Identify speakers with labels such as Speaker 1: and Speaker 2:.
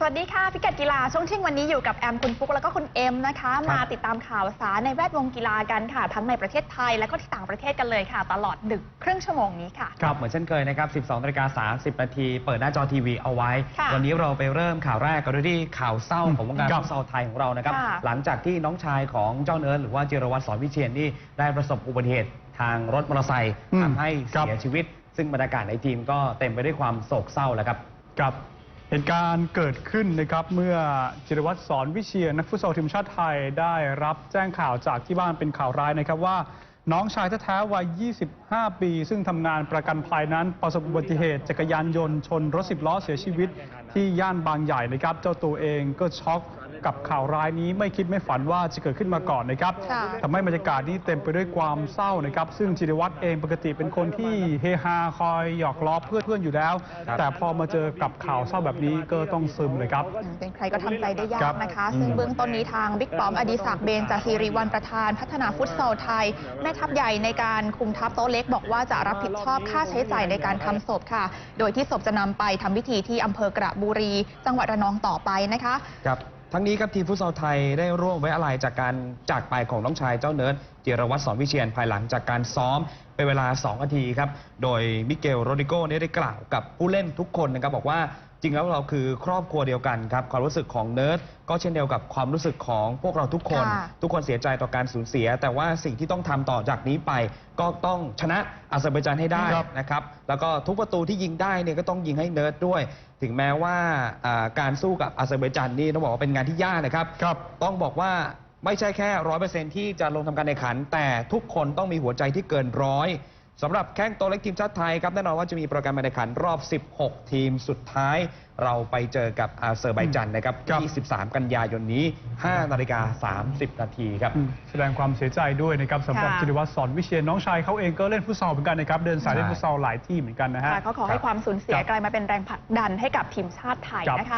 Speaker 1: สวัสดีค่ะ พิกัดกีฬาช่วงเที่ยงวันนี้อยู่กับแอมคุณฟุกแล้วก็คุณเอ็มนะคะ มาติดตามข่าวสารในแวดวงกีฬากันค่ะ ทั้งในประเทศไทยและก็ที่ต่างประเทศกันเลยค่ะ ตลอดดึกครึ่งชั่วโมงนี้ค่ะ
Speaker 2: ครับ เหมือนเช่นเคยนะครับ 12นาฬิกา30นาทีเปิดหน้าจอทีวีเอาไว้
Speaker 1: ค่ะ
Speaker 2: วันนี้เราไปเริ่มข่าวแรกกันด้วยที่ข่าวเศร้าของวงการ
Speaker 3: ครับ
Speaker 2: ฟุตซอลไทยของเรานะครับ
Speaker 1: ค่ะ
Speaker 2: หลังจากที่น้องชายของเจ้าเนิร์ดหรือว่าจิรวัตรสอนวิเชียนนี่ได้ประสบอุบัติเหตุทางรถมอเตอร์ไซค์
Speaker 3: อืม
Speaker 2: ทำให้
Speaker 3: ครับ
Speaker 2: เสียชีวิต ซึ่งบรรยากาศในทีมก็เต็มไปด้วยความโศกเศร้าแล้วครับ
Speaker 3: กับ เหตุการณ์เกิดขึ้นนะครับเมื่อจิรวัตรสอนวิเชียรนักฟุตซอลทีมชาติไทยได้รับแจ้งข่าวจากที่บ้านเป็นข่าวร้ายนะครับว่า น้องชายแท้ๆวัย 25 ปี ซึ่งทำงานประกันภัยนั้นประสบอุบัติเหตุจักรยานยนต์ชนรถสิบล้อเสียชีวิตที่ย่านบางใหญ่นะครับ เจ้าตัวเองก็ช็อกกับข่าวร้ายนี้ไม่คิดไม่ฝันว่าจะเกิดขึ้นมาก่อนนะครับ
Speaker 1: ค่ะ
Speaker 3: ทำให้บรรยากาศนี้เต็มไปด้วยความเศร้านะครับ ซึ่งจิรวัตรเองปกติเป็นคนที่เฮฮาคอยหยอกล้อเพื่อนเพื่อนๆอยู่แล้ว
Speaker 2: ครับ
Speaker 3: แต่พอมาเจอกับข่าวเศร้าแบบนี้ก็ต้องซึมเลยครับ
Speaker 1: อืมเป็นใครก็ทำใจได้ยา
Speaker 3: ครั
Speaker 1: ก
Speaker 3: บ
Speaker 1: นะคะ ซึ่งเบื้องต้นนี้ทางบิ๊กปอมอดีศักดิ์เบนจาซีรีวันประธานพัฒนาฟุตซอลไทยแม่ทัพใหญ่ในการคุมทัพโต๊ะเล็กบอกว่าจะรับผิดชอบค่าใช้จ่ายในการทำศพค่ะ โดยที่ศพจะนำไปทำพิธีที่อำเภอกระบุรี จังหวัดระนองต่อไปนะคะ
Speaker 2: ครับทั้งนี้ครับทีมฟุตซอลไทยได้ร่วมไว้อะไรจากการจากไปของน้องชายเจ้าเนิร์ดจิรวัตรสอนวิเชียนภายหลังจากการซ้อม เป็นเวลา 2 นาทีครับ โดยมิเกลโรดิโกเนี่ยได้กล่าวกับผู้เล่นทุกคนนะครับบอกว่าจริงแล้วเราคือครอบครัวเดียวกันครับความรู้สึกของเนิร์ดก็เช่นเดียวกับความรู้สึกของพวกเราทุกคน
Speaker 1: ค่ะ
Speaker 2: ทุกคนเสียใจต่อการสูญเสีย แต่ว่าสิ่งที่ต้องทำต่อจากนี้ไป ก็ต้องชนะอาเซอร์ไบจานให้ได้
Speaker 3: ครับ
Speaker 2: นะครับแล้วก็ทุกประตูที่ยิงได้เนี่ยก็ต้องยิงให้เนิร์ดด้วย ถึงแม้ว่าอ่าการสู้กับอาเซอร์ไบจานนี่ต้องบอกว่าเป็นงานที่ยากนะครับ
Speaker 3: ครับ
Speaker 2: ต้องบอกว่า ไม่ใช่แค่ร้อยเปอร์เซ็นที่จะลงทำการแข่งขัน แต่ทุกคนต้องมีหัวใจที่เกินร้อยสำหรับแข้งโตวเล็กทีมชาติไทยครับแน่นอนว่าจะมีโปรแกรมการแข่งขันรอบ 16 ทีมสุดท้าย เราไปเจอกับอาเซอร์ไบจันนะครับ
Speaker 3: ครับ
Speaker 2: 23 กันยายนนี้ 5 นาฬิกา 30 นาทีครับ
Speaker 3: อืมแสดงความเสียใจด้วยนะครับสำหรับ
Speaker 1: ค่ะ
Speaker 3: จิรวัตรสอนวิเชียรน้องชายเขาเองก็เล่นฟุตซอลเหมือนกันนะครับเดินสายเล่นฟุตซอลหลายที่เหมือนกันนะฮะ
Speaker 1: ค่ะก็ขอให้ความสูญเสีย
Speaker 3: ครับ
Speaker 1: กลายมาเป็นแรงผลักดันให้กับทีมชาติไทย
Speaker 3: ครับ
Speaker 1: นะคะ